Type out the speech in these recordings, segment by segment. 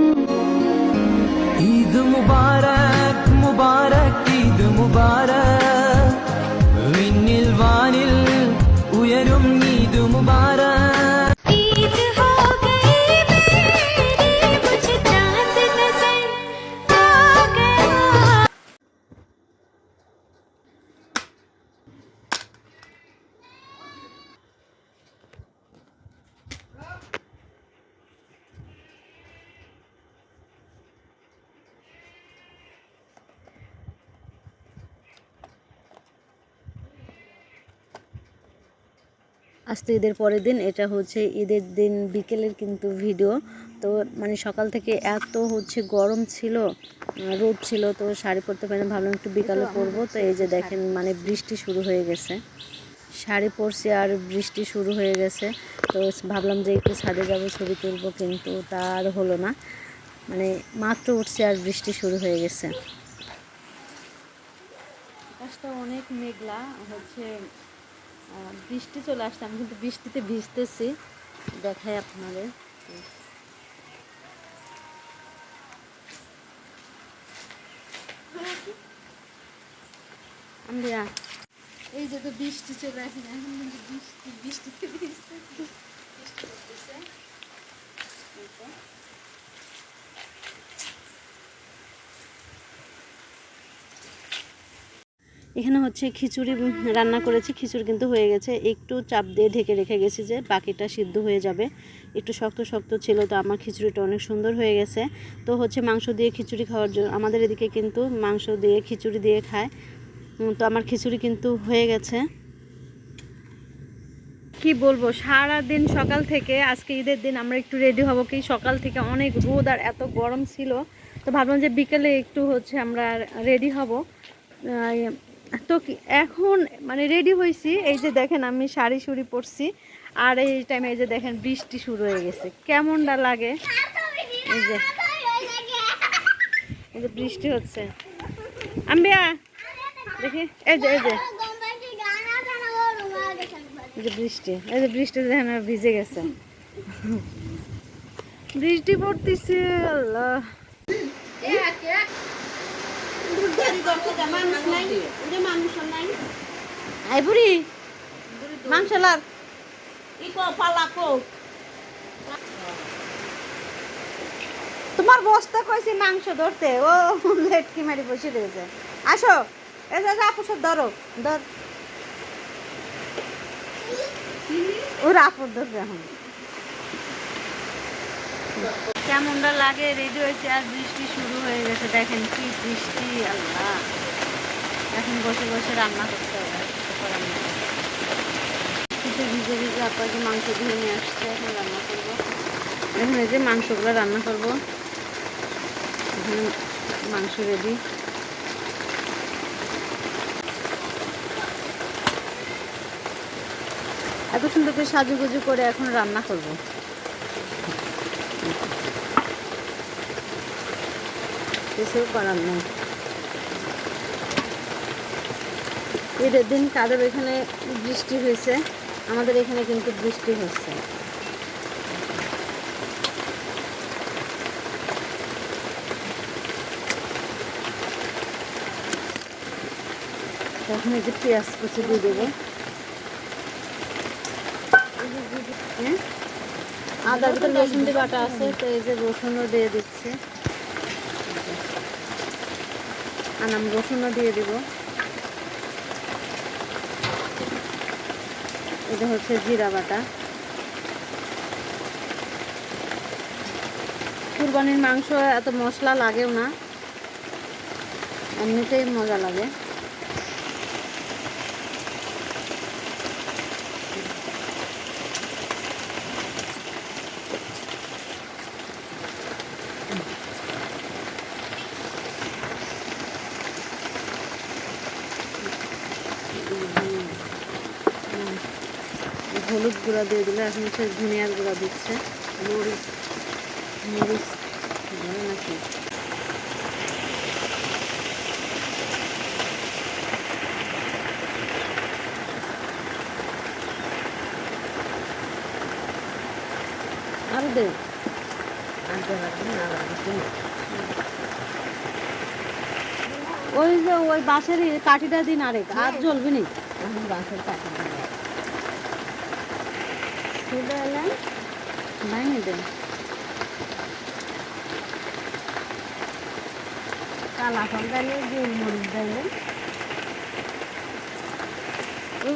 E de Mubarak. আজ তো ঈদের পরের দিন, এটা হচ্ছে ঈদের দিন বিকেলের কিন্তু ভিডিও। তো মানে সকাল থেকে এত হচ্ছে গরম ছিল রোদ ছিল, তো শাড়ি পরতে পারি ভাবলাম একটু বিকালে পরবো। তো এই যে দেখেন মানে বৃষ্টি শুরু হয়ে গেছে। শাড়ি পরছি আর বৃষ্টি শুরু হয়ে গেছে। তো ভাবলাম যে একটু ছাদে যাব, ছবি তুলবো, কিন্তু তা আর হলো না। মানে মাত্র উঠছে আর বৃষ্টি শুরু হয়ে গেছে। আকাশটা অনেক মেঘলা, হচ্ছে বৃষ্টি চলে আসছে, আমি কিন্তু বৃষ্টিতে ভিজতেছি। দেখাই আপনাদের। এই যে তো বৃষ্টি চলে আসে এখন কিন্তু বৃষ্টি, বৃষ্টিতে ভিজতেছি। বৃষ্টি এখানে হচ্ছে খিচুড়ি রান্না করেছি, খিচুড়ি কিন্তু হয়ে গেছে। একটু চাপ দিয়ে ঢেকে রেখে গেছি যে বাকিটা সিদ্ধ হয়ে যাবে। একটু শক্ত শক্ত ছিল তো আমার খিচুড়িটা অনেক সুন্দর হয়ে গেছে। তো হচ্ছে মাংস দিয়ে খিচুড়ি খাওয়ার জন্য, আমাদের এদিকে কিন্তু মাংস দিয়ে খিচুড়ি দিয়ে খায়। তো আমার খিচুড়ি কিন্তু হয়ে গেছে। কি বলব সারা দিন সকাল থেকে, আজকে ঈদের দিন আমরা একটু রেডি হব কি সকাল থেকে অনেক রোদ আর এত গরম ছিল। তো ভাবলাম যে বিকেলে একটু হচ্ছে আমরা রেডি হব। তো এখন মানে রেডি হয়েছি এই যে দেখেন আমি শাড়ি শুড়ি পরছি। আর এই টাইমে এই যে দেখেন বৃষ্টি শুরু হয়ে গেছে। কেমনটা লাগে? এই যে। এই যে বৃষ্টি হচ্ছে। আম্বিয়া, দেখি। এই যে এই যে। এই যে বৃষ্টি। এই যে বৃষ্টি দেখেন ভিজে গেছে। বৃষ্টি পড়তেছে, আল্লাহ। আই বুড়ি মাংস লাগ তোমার বস্তা কইছি মাংস ধরতে, ও লেটকি মারি বসে রয়েছে। আসো আপুসের ধরো, ধর। ওর আপদ ধরবে এখন। কেমনটা লাগে? রেডি হয়েছে আর বৃষ্টি শুরু হয়ে গেছে। দেখেন কি বৃষ্টি, আল্লাহ। এখন বসে বসে রান্না করতে হবে। কিছু ভিজে ভিজে আপনাকে মাংস ধুয়ে নিয়ে আসছে, এখন রান্না করব। এখন এই যে মাংসগুলো রান্না করব। মাংস রেডি এত সুন্দর করে সাজুগুজু করে এখন রান্না করব। কিছু করার নেই। ঈদের দিন কাদের এখানে বৃষ্টি হয়েছে? আমাদের এখানে কিন্তু বৃষ্টি হচ্ছে। এই যে পেঁয়াজ দিয়ে দেবো। হ্যাঁ? আদার রসুন দিয়ে বাটা আছে, তো এই যে রসুনও দিয়ে দিচ্ছে। আনাম রসুনও দিয়ে দিব। এটা হচ্ছে জিরা বাটা। কুরবানির মাংস এত মশলা লাগেও না। এমনিতেই মজা লাগে। হলুদ গুঁড়া দিয়ে দিলে, এখন হচ্ছে ধনিয়ার গুঁড়া দিচ্ছে। মরিচ মরিচ ধরে নাকি? আর ওই যে ওই বাঁশের কাঠিটা দিন আরেক, আর জ্বলবে নি। বাসের কাছে ভাঙে দেন কালা ফল দিলে মরিচ দিলে। ও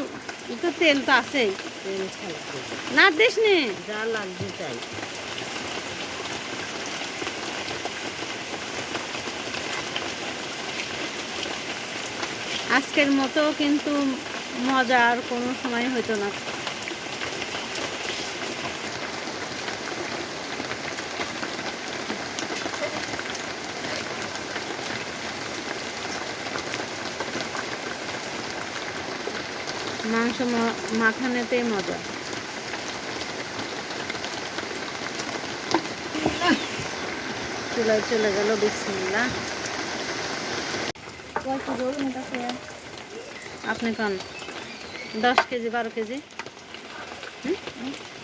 তো তেল তো আছেই। তেল না দিস নি? যা লাগবে তাই। আজকের মতো কিন্তু মজার আর কোনো সময় হইতো না। মাংস মাখানেতেই মজা। চুলায় চলে গেল বিসমিল্লা আপনি কন দশ কেজি বারো কেজি।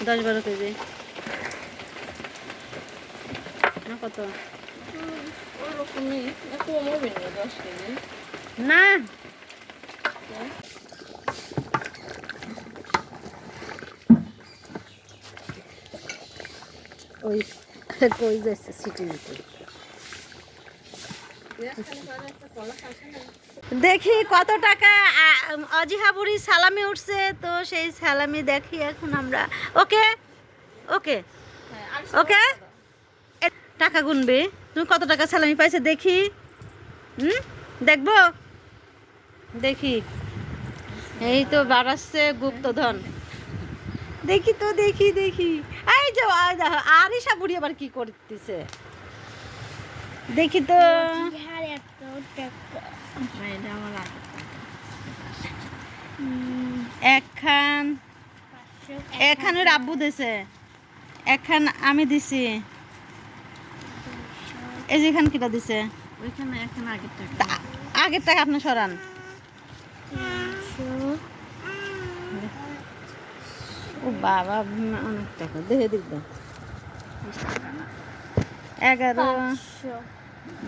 দশ বারো কেজি। না কত? না ওই যাচ্ছে সিটি দেখি কত টাকা, আ- অজিহা বুড়ি সালামি উঠছে, তো সেই সালামি দেখি এখন আমরা। ওকে? ওকে? ওকে? টাকা গুনবে। তুমি কত টাকা সালামি পাইছে দেখি। হুম? দেখব? দেখি। এই তো বাড়াচ্ছে গুপ্তধন। দেখি তো দেখি দেখি। এই যে দেখো আরিসা বুড়ি আবার কি করতেছে? দেখি তো। একখান এখানে রাব্বু দিছে। একখান আমি দিছি। এই যে এখান কিটা দিছে? ওইখানে আগের টাকা আগের টাকা আপনি সরান। ও বাবা অনেক টাকা দেখে দেখবেন এগারো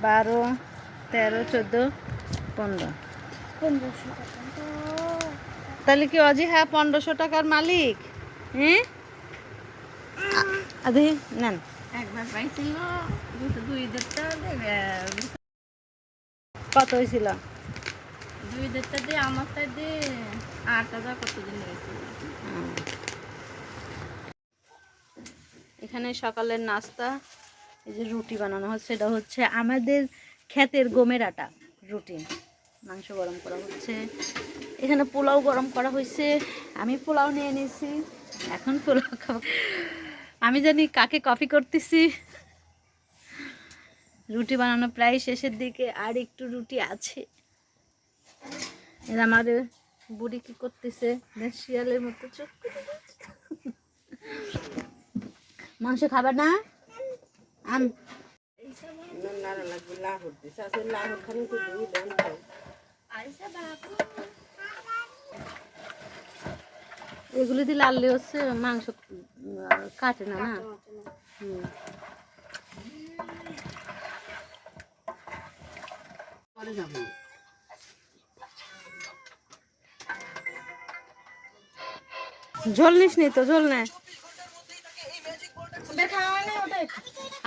বারো তেরো চোদ্দ পনেরো। তাহলে কি অজিহা পনেরোশো টাকার মালিক? হ্যাঁ আদি নেন। একবার পাইছিল দুই কত হয়েছিল দুই দেড়টা দিয়ে আমারটা দিয়ে আট হাজার কত দিন হয়েছিল এখানে সকালের নাস্তা, এই যে রুটি বানানো হচ্ছে এটা হচ্ছে আমাদের ক্ষেতের গমের আটা, রুটি, মাংস গরম করা হচ্ছে। এখানে পোলাও গরম করা হয়েছে, আমি পোলাও নিয়ে নিয়েছি এখন পোলাও খাব। আমি জানি কাকে কফি করতেছি। রুটি বানানো প্রায় শেষের দিকে, আর একটু রুটি আছে। এর আমার বুড়ি কি করতেছে? শিয়ালের মতো চোখ। মাংস খাবার না? এগুলি দিলে আনলে হচ্ছে মাংস কাটে না না? হুম। ঝোল নিস নি তো ঝোল নে।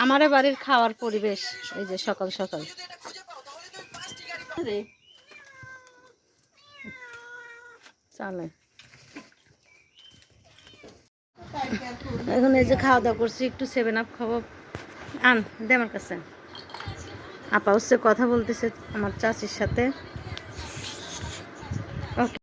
আমার বাড়ির খাওয়ার পরিবেশ এই যে সকাল সকাল। চলে। এখন এই যে খাওয়া দাওয়া করছি একটু সেভেন আপ খাব। আন দে আমার কাছে। আপা হচ্ছে কথা বলতেছে আমার চাচির সাথে।